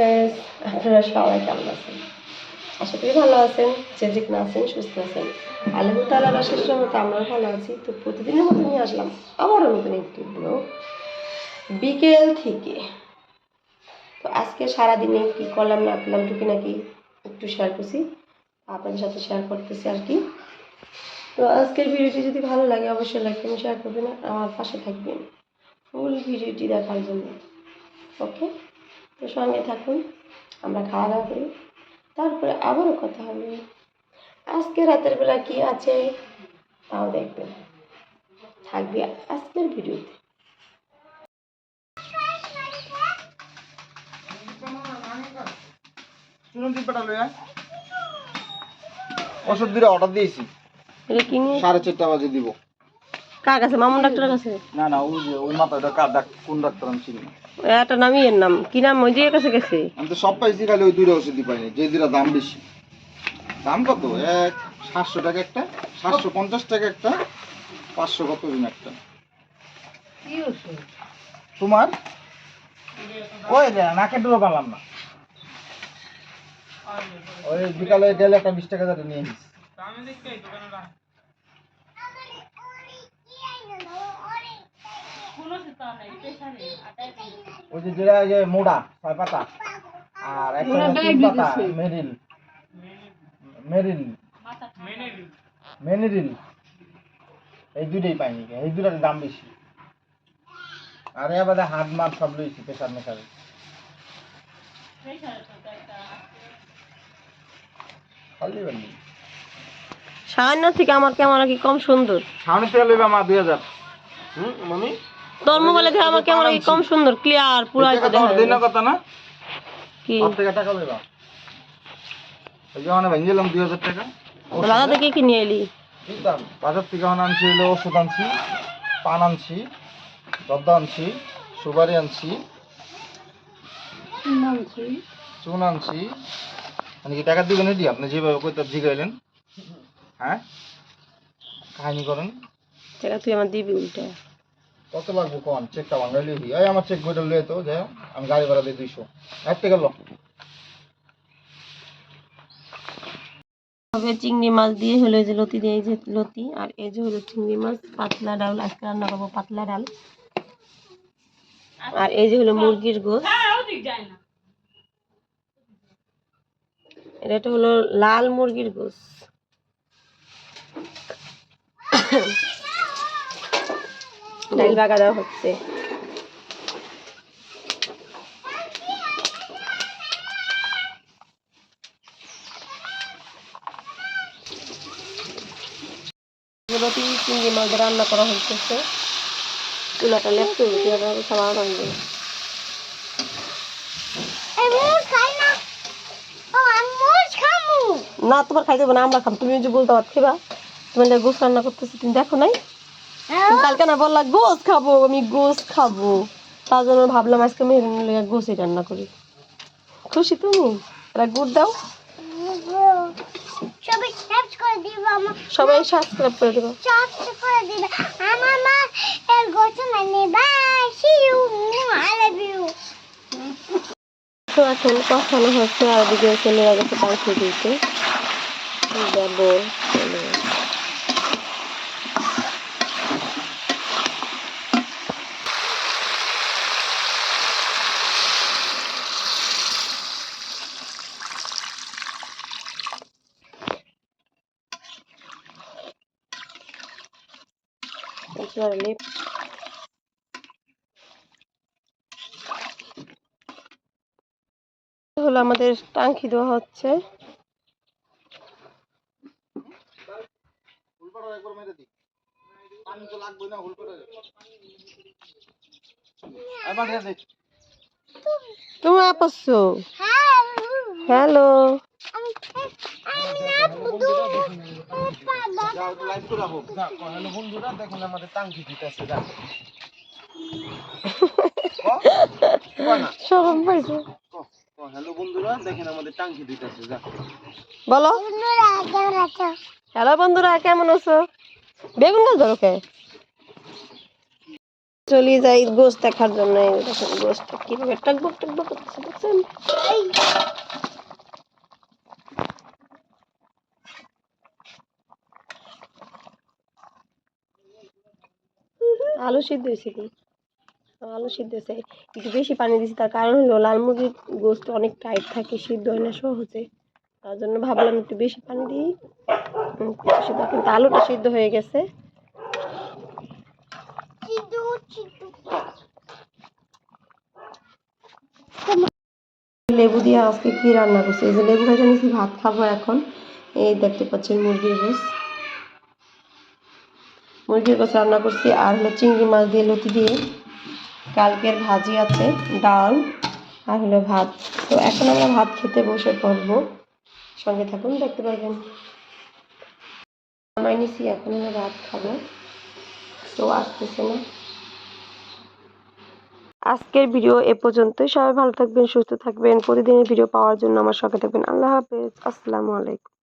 Guys আপনারা সবাই কেমন আছেন? আশা করি ভালো আছেন, যে আছেন সুস্থ আছেন। অশেষ মতো আমরা ভালো আছি। তো প্রতিদিনের মতো নিয়ে আসলাম আবারও নতুন একটি ব্লগ বিকেল থেকে। তো আজকে সারাদিনে কি করলাম, না করলাম, টুকি নাকি একটু শেয়ার করছি। আপনাদের সাথে শেয়ার করতেছি আর কি। তো আজকের ভিডিওটি যদি ভালো লাগে, অবশ্যই লাইক শেয়ার করবেন আমার পাশে থাকবেন। ফুল ভিডিওটি দেখার জন্য। ওকে তো সঙ্গে থাকুন আমরা খাওয়া দাওয়া করি। তারপরে আবারও কথা হবে। আজকে রাতের বেলা কি আছে তাও দেখবেন। থাকবে আজকের ভিডিওতে। দিব্যাটা ওষুধ দিলে অর্ডার দিয়েছি। সাড়ে চারটা বাজে দিব। কার কাছে? মামুন ডাক্তারের কাছে? না না ওই যে ওই মাথা কার ডাক কোন ডাক্তার আমি চিনি না। একটা নামই এর নাম? কি নাম? ওই যে এর কাছে গেছে? আমি তো সব পাইছি খালি ওই দুইটা ওষুধই পাইনি যে দুইটা দাম বেশি। দাম কত? এক সাতশো টাকা একটা সাতশো পঞ্চাশ টাকা একটা পাঁচশো কত দিন একটা। তোমার? ওই নাকে ডুবে পারলাম না। ওই বিকালে গেলে একটা বিশ টাকা যাতে নিয়ে নিস। ওই যে যেটা যে মোড়া ছয় পাতা। আর একটা তিন পাতা মেরিল। মেরিল। মেনিরিল এই দুইটাই পাইনি এই দুটার দাম বেশি। আর এবার হাত মার সব লইছি প্রেশার মেশারে খালি বানি সামান্য থেকে আমার ক্যামেরা কি কম সুন্দর। সামনে থেকে লইবা মা দুই হাজার। হুম মামি তোর মোবাইলে থেকে আমার ক্যামেরা কি কম সুন্দর ক্লিয়ার পুরো এই টাকা তোমার দেই না কথা না? কি? থেকে টাকা লইবা। এই যে মানে দুই হাজার টাকা। বাজার থেকে কি নিয়ে এলি? বাজার থেকে এখন আনছি হলো ওষুধ আনছি পান আনছি দদ্দা আনছি সুপারি আনছি চুন আনছি। মানে কি টাকা দিবেন এটি? আপনি যেভাবে কইতে জিগাইলেন। হ্যাঁ? কাহিনী করেন। টাকা তুই আমার দিবি উল্টা কত লাগবে কোন? চেকটা ভাঙাইলে দিই এই আমার চেক বইটা লয়ে তো, যাই আমি গাড়ি ভাড়া দিই দুইশো। একটা গেল হবে চিংড়ি মাছ দিয়ে হলো যে লতি দিয়ে যে লতি, আর এই যে হলো চিংড়ি মাছ, পাতলা ডাল, আজকে রান্না করব পাতলা ডাল। আর এই যে হলো মুরগির গোস এটা হলো লাল মুরগির গোস ডাল বাগা দেওয়া হচ্ছে। রুটি চিংড়ি মাছ রান্না করা হচ্ছে চুলাটা না। তোমার খাইতে না আমরা খাম। তুমি যে বলতে পারত খেবা। তুমি গোস রান্না করতেছি তুমি দেখো নাই? কালকে না বললা গোস খাব আমি গোস খাব। তার জন্য ভাবলাম আজকে মেহরিন লেগে গোসই রান্না করি। খুশি তুমি? এটা গুড় দাও। সবাই সাবস্ক্রাইব করে দিবে আমার সবাই সাবস্ক্রাইব করে দেবো। সাবস্ক্রাইব করে দিবে। আমার মা এর গোটা মানে bye see you I love you তো এখন কষানো হচ্ছে আর দিকে ছেলেরা গেছে পাখি দিতে একেবারে লেপ হলো আমাদের টাঙ্কি দেওয়া হচ্ছে। তুমি আপসো হ্যাঁ। হ্যালো। হ্যালো বন্ধুরা বলো বন্ধুরা, কেমন আছো? বেগুন গাছ ধরো কে? চলে যাই গোস দেখার জন্য। গোসটা কীভাবে টকবক টকবক করতেছে, দেখছেন? আলু সিদ্ধ হয়েছে কি আলু সিদ্ধ হয়েছে। একটু বেশি পানি দিয়েছি তার কারণ হলো লাল মুরগির গোস্ত অনেক টাইট থাকে সিদ্ধ হয় না সহজে। তার জন্য ভাবলাম একটু বেশি পানি দিই। সিদ্ধ কিন্তু আলুটা সিদ্ধ হয়ে গেছে। লেবু দিয়ে আজকে কি রান্না করছি? এই যে লেবু নিয়েছি ভাত খাব এখন। এই দেখতে পাচ্ছেন মুরগির গোস মুরগির গোস রান্না করছি, আর হলো চিংড়ি মাছ দিয়ে লতি দিয়ে। কালকের ভাজি আছে, ডাল আর হলো ভাত। তো এখন আমরা ভাত খেতে বসে পড়ব। সঙ্গে থাকুন, দেখতে পারবেন। নামাই নিছি, এখন আমরা ভাত খাব। তো আসতেছে না। আজকের ভিডিও এ পর্যন্তই। সবাই ভালো থাকবেন, সুস্থ থাকবেন। প্রতিদিনের ভিডিও পাওয়ার জন্য আমার সঙ্গে থাকবেন। আল্লাহ হাফেজ। আসসালামু আলাইকুম।